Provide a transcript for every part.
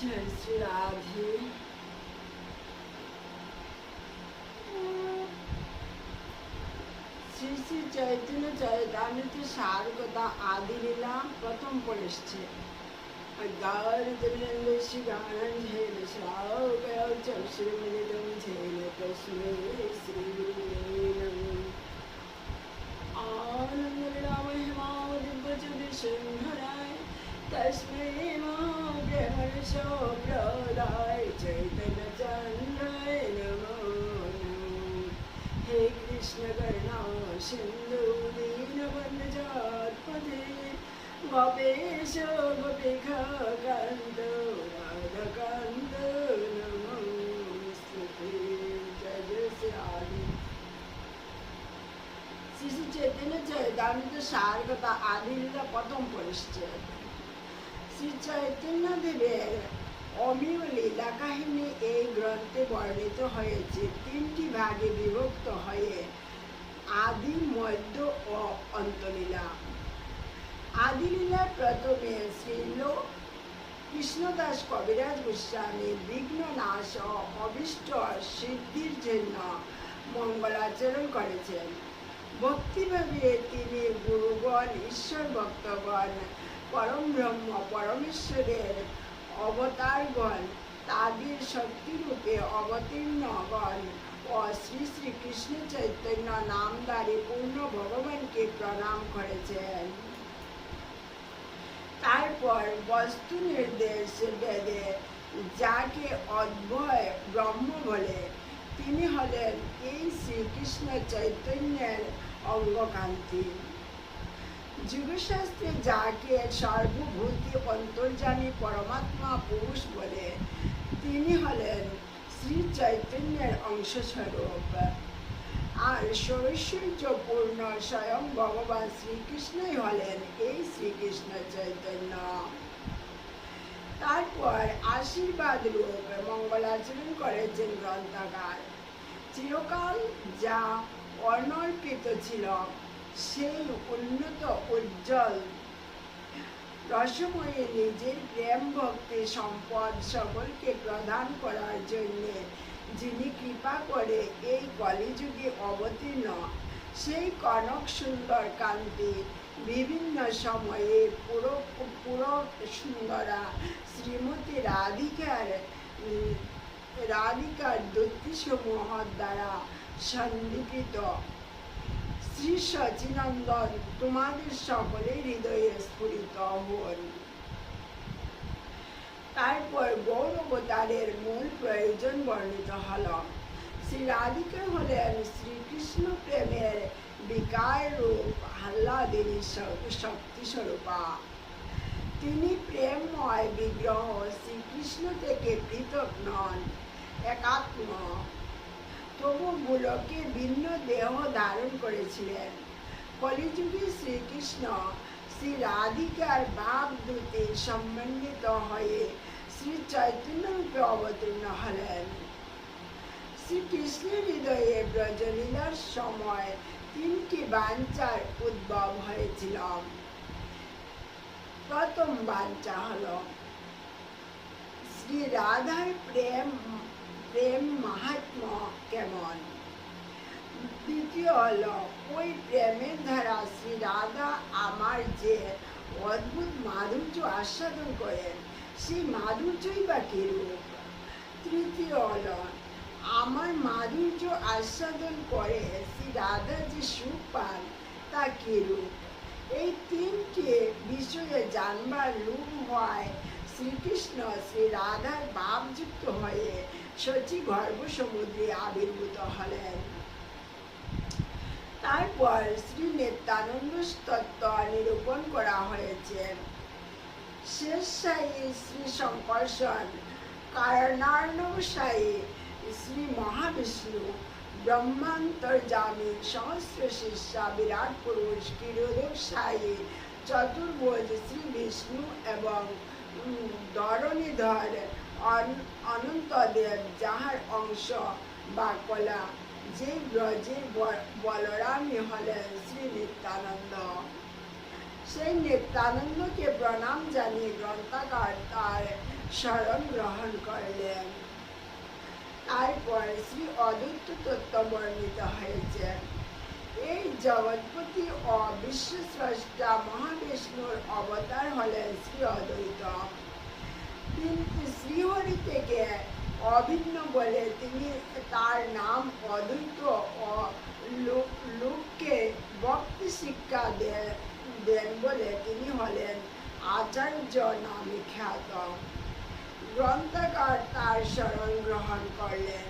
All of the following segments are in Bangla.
জয় শ্রী রাধে শ্রী শ্রী চৈতন্য চৈতামৃত সার কথা আদি লীলা প্রথম পড়েছে আর গাওয়ার জন্য শ্রী গান ঝেলে শ্রাও গাও চল শ্রী মিলিতম ঝেলে প্রশ্নে কেশব বিঘা কান্দ রাধকান্দ নমস্তে জয় শ্রী শিশু চৈতন্য চৈতামিত সারগতা আদিলীলা প্রথম পরিচয় শ্রী চৈতন্য দেবের অমীয় লীলা কাহিনী এই গ্রন্থে বর্ণিত হয়েছে তিনটি ভাগে বিভক্ত হয়ে আদি মধ্য ও অন্তলীলা। আদিলীলার প্রথমে শ্রীল কৃষ্ণদাস কবিরাজ গোস্বামী বিঘ্ন নাশ অবিষ্ট সিদ্ধির জন্য মঙ্গলাচরণ করেছেন। ভক্তিভাবে তিনি গুরুগণ, ঈশ্বর ভক্তগণ, পরম ব্রহ্ম, পরমেশ্বরের অবতারগণ, তাদের শক্তিরূপে অবতীর্ণগণ ও শ্রী শ্রী কৃষ্ণ চৈতন্য নামদারি পূর্ণ ভগবানকে প্রণাম করেছেন। তারপর বস্তু নির্দেশ বেদে যাকে অদ্ভয় ব্রহ্ম বলে, তিনি হলেন এই শ্রীকৃষ্ণ চৈতন্যের অঙ্গকান্তি। যুগশাস্ত্রে যাকে সর্বভূতি অন্তর্জামী পরমাত্মা পুরুষ বলে, তিনি হলেন শ্রী চৈতন্যের অংশস্বরূপ। আর সৈশ্বর্যপূর্ণ স্বয়ং ভগবান শ্রীকৃষ্ণই হলেন এই শ্রীকৃষ্ণ চৈতন্য তারপর আশীর্বাদ রূপ মঙ্গলাচরণ করেছেন গ্রন্থাগার চিরকাল যা অনর্পিত ছিল সেই উন্নত উজ্জ্বল রসময়ে নিজের প্রেম ভক্তি, সম্পদ সকলকে প্রদান করার জন্যে। যিনি কৃপা করে এই কলিযুগে অবতীর্ণ, সেই কনক সুন্দর কান্তি বিভিন্ন সময়ে পুরো পুরো সুন্দরা শ্রীমতী রাধিকার রাধিকার দূতিসমূহ দ্বারা সন্দীপিত শ্রী সচিনন্দন, তোমাদের সকলের হৃদয়ে স্ফুরিত হন তারপর গৌর অবতারের মূল প্রয়োজন বর্ণিত হল। শ্রী রাধিকা হলেন শ্রীকৃষ্ণ প্রেমের বিকার রূপ, আহ্লাদিনী শক্তি স্বরূপা তিনি প্রেমময় বিগ্রহ শ্রীকৃষ্ণ থেকে পৃথক নন, একাত্ম। তবু গোলকে ভিন্ন দেহ ধারণ করেছিলেন। কলিযুগে শ্রীকৃষ্ণ শ্রী রাধিকার ভাব দূতে সম্বন্ধিত হয়ে শ্রী চৈতন্য রূপে অবতীর্ণ হলেন শ্রীকৃষ্ণের হৃদয়ে ব্রজলীলার সময় তিনটি বাঞ্চার উদ্ভব হয়েছিল প্রথম বাঞ্চা হল, শ্রী রাধার প্রেম প্রেম মাহাত্ম কেমন? দ্বিতীয় হল, ওই প্রেমের ধারা শ্রী রাধা আমার যে অদ্ভুত মাধুর্য আস্বাদন করেন। সেই মাধুর্যই বা কিরূপ তৃতীয় হল আমার মাধুর্য আস্বাদন করে শ্রী রাধা যে সুখ পান, তা কিরূপ এই তিনটি বিষয়ে জানবার লোভ হওয়ায় শ্রীকৃষ্ণ শ্রী রাধার ভাবযুক্ত হয়ে শচী গর্ভ সমুদ্রে আবির্ভূত হলেন। তারপর শ্রী নিত্যানন্দ তত্ত্ব নিরূপণ করা হয়েছে। শ্রী শ্রী মহাবিষ্ণু বিরাট পুরুষ চতুর্ভুজ শ্রী বিষ্ণু এবং ধরণীধর অনন্তদেব যাহার অংশ বা কলা যে ব্রজের ব- বলরামই হলেন শ্রী নিত্যানন্দ। সেই নিত্যানন্দকে প্রণাম জানিয়ে গ্রন্থাগার তার স্মরণ গ্রহণ করলেন। তারপর শ্রী অদ্বৈত তত্ত্ব বর্ণিত হয়েছে। এই জগৎপতি ও বিশ্বস্রষ্টা মহাবিষ্ণুর অবতার হলেন শ্রী অদ্বৈত। তিনি শ্রীহরি থেকে অভিন্ন বলে তিনি তার নাম অদ্বৈত ও লোক, লোককে ভক্তি শিক্ষা দে- দেন বলে তিনি হলেন আচার্য নামে খ্যাত। গ্রন্থকার তার শরণ গ্রহণ করলেন।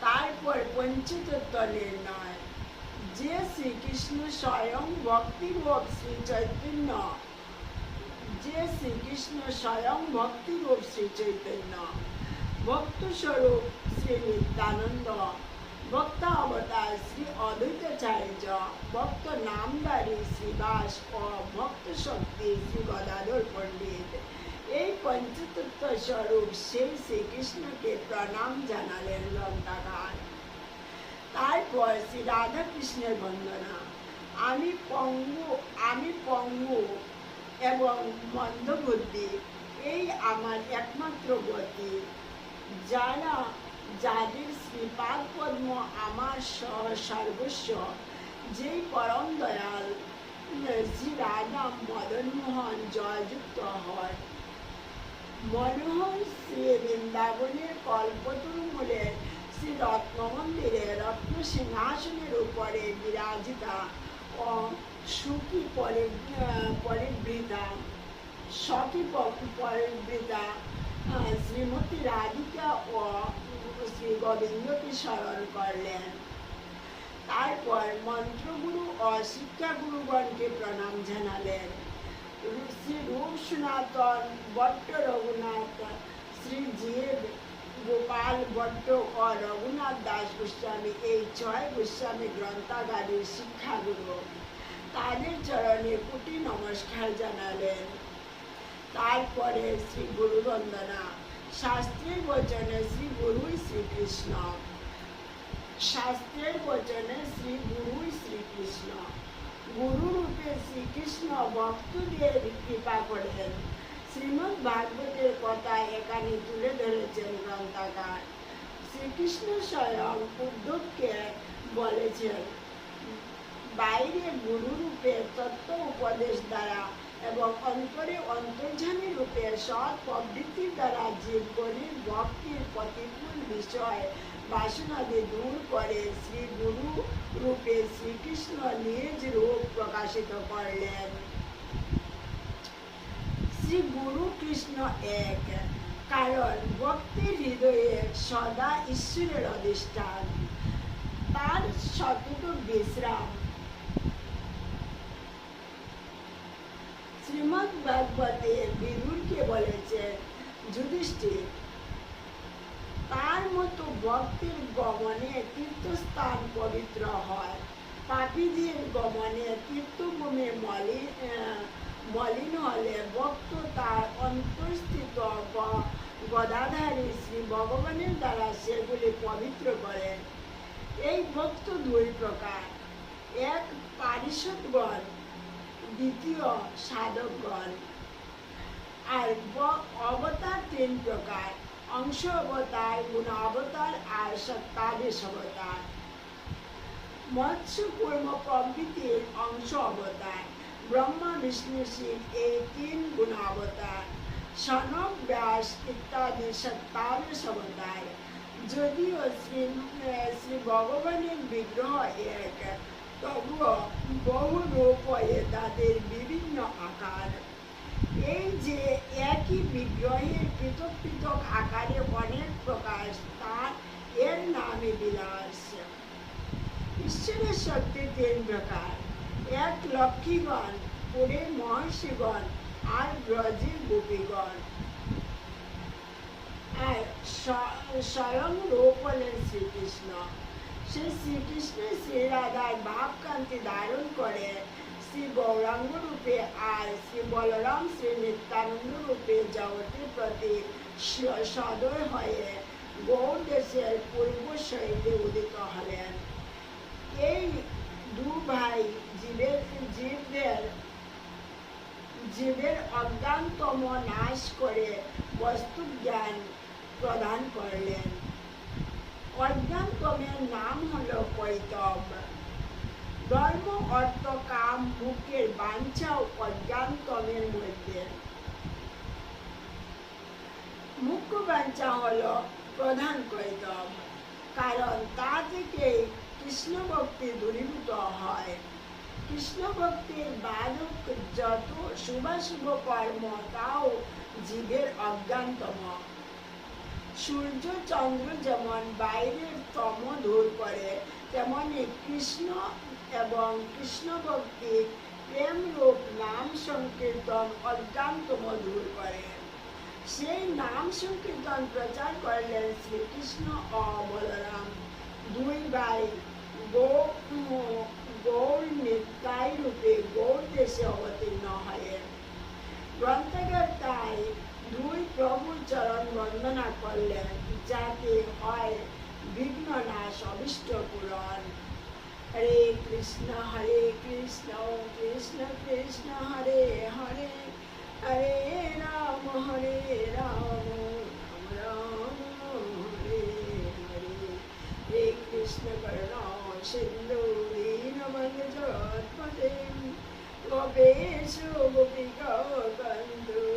তারপর পঞ্চতত্ত্ব নির্ণয় যে শ্রীকৃষ্ণ স্বয়ং ভক্তিরূপ শ্রী চৈতন্য যে শ্রীকৃষ্ণ স্বয়ং ভক্তিরূপ শ্রী চৈতন্য ভক্ত স্বরূপ শ্রী নিত্যানন্দ ভক্ত অবতার শ্রী অদ্বৈতাচার্য ভক্ত নামদারি শ্রীবাস ও ভক্ত শক্তি শ্রী গদাধর পণ্ডিত। এই পঞ্চতত্ত্ব স্বরূপ সেই শ্রীকৃষ্ণকে প্রণাম জানালেন গ্রন্থাগার তারপর শ্রী রাধা কৃষ্ণের বন্দনা। আমি পঙ্গু আমি পঙ্গু এবং মন্দবুদ্ধি, এই আমার একমাত্র গতি। যারা যাদের শ্রীপাদ পদ্ম আমার সর্বস্ব। যেই পরম দয়াল শ্রী রাধা মদন মোহন, জয়যুক্ত হয়। মনোহর শ্রী বৃন্দাবনের কল্পতরু মূলের শ্রী রত্ন মন্দিরে রত্ন সিংহাসনের উপরে বিরাজিতা ও সুখী পরে পরিবৃতা, সখী পরিবৃতা শ্রীমতী রাধিকা ও শ্রী গোবিন্দকে স্মরণ করলেন। তারপর মন্ত্রগুরু ও শিক্ষাগুরুগণকে প্রণাম জানালেন। শ্রী রূপ সনাতন ভট্ট রঘুনাথ, শ্রী জীব গোপাল ভট্ট ও রঘুনাথ দাস গোস্বামী, এই ছয় গোস্বামী গ্রন্থাগারের শিক্ষাগুরু। তাদের চরণে কোটি নমস্কার জানালেন। তারপরে শ্রী গুরু বন্দনা শাস্ত্রের বচনে শ্রী গুরুই শ্রীকৃষ্ণ শাস্ত্রের বচনে শ্রী গুরুই শ্রীকৃষ্ণ গুরু রূপে শ্রীকৃষ্ণ ভক্তদের কৃপা করেন শ্রীমদ্ ভাগবতের কথা এখানে তুলে ধরেছেন গ্রন্থাগার শ্রীকৃষ্ণ স্বয়ং উদ্ধবকে বলেছেন বাইরে গুরু রূপে তত্ত্ব উপদেশ দ্বারা এবং অন্তরে অন্তর্জামী রূপে সৎ প্রবৃত্তির দ্বারা জীবগণের ভক্তির প্রতিকূল বিষয় বাসনাদি দূর করে শ্রী গুরু রূপে শ্রীকৃষ্ণ নিজ রূপ প্রকাশিত করলেন। শ্রী গুরু কৃষ্ণ এক, কারণ ভক্তির হৃদয়ে সদা ঈশ্বরের অধিষ্ঠান। তার সতত বিশ্রাম শ্রীমদ ভাগবতে বিদুরকে বলেছেন যুধিষ্ঠির, তার মতো ভক্তির গমনে তীর্থস্থান পবিত্র হয়। পাপীদের গমনে তীর্থভূমি মলিন মলিন হলে ভক্ত তার অন্তর্স্থিত গদাধারী শ্রী ভগবানের দ্বারা সেগুলি পবিত্র করেন এই ভক্ত দুই প্রকার। এক পারিষদগণ দ্বিতীয় সাধকগণ। আর অবতার তিন প্রকার। অংশ অবতার, গুণ অবতার আর সত্তাদেশ অবতার। মৎস্য, কর্ম প্রভৃতির অংশ অবতার। ব্রহ্মা, বিষ্ণু, শিব এই তিন গুণ অবতার। সনক, ব্যাস ইত্যাদি সত্তাদেশ অবতার। যদিও শ্রী শ্রী ভগবানের বিগ্রহ এক তবুও বহু রূপ হয়ে তাদের বিভিন্ন আকার। এই যে একই বিগ্রহের পৃথক পৃথক আকারে অনেক প্রকাশ, তার এর নামে বিলাস। ঈশ্বরের শক্তি তিন প্রকার এক লক্ষ্মীগণ, পুরে মহর্ষিগণ আর ব্রজের গোপীগণ। স্বয়ং রূপ হলেন শ্রীকৃষ্ণ। সেই শ্রীকৃষ্ণ শ্রী রাধার ভাবকান্তি ধারণ করে শ্রী গৌরাঙ্গ রূপে আর শ্রী বলরাম শ্রী নিত্যানন্দ রূপে জগতের প্রতি সদয় হয়ে গৌর দেশের পূর্ব শৈলে উদিত হলেন এই দু ভাই জীবের জীবদের জীবের অজ্ঞানতম নাশ করে বস্তু জ্ঞান প্রদান করলেন অজ্ঞানতমের নাম হলো কৈতব ধর্ম অর্থ কাম মুখের বাঞ্ছাও অজ্ঞানতমের মধ্যে। মুখ্য বাঞ্ছা হল প্রধান কৈতব কারণ তা থেকে কৃষ্ণ ভক্তি দূরীভূত হয়। কৃষ্ণ ভক্তির বালক যত শুভাশুভ কর্ম, তাও জীবের অজ্ঞানতম। সূর্য চন্দ্র যেমন বাইরের তম দূর করে, তেমনি কৃষ্ণ এবং কৃষ্ণ ভক্তি প্রেম রূপ নাম সংকীর্তন অজ্ঞানতম দূর করে। সেই নাম সংকীর্তন প্রচার করলেন শ্রীকৃষ্ণ ও বলরাম দুই ভাই গৌর নিতাই রূপে গৌর দেশে অবতীর্ণ হয়ে গ্রন্থাগার তাই দুই প্রভুর চরণ বন্দনা করলেন যাতে হয় বিঘ্ন নাশ অবিষ্ট পূরণ। হরে কৃষ্ণ হরে কৃষ্ণ কৃষ্ণ কৃষ্ণ, হরে হরে হরে রাম হরে রাম রাম রাম, হরে হরে। হে কৃষ্ণ করুণা সিন্ধু দীনবন্ধু জগৎপতে গোপেশ গোপিকা কন্দু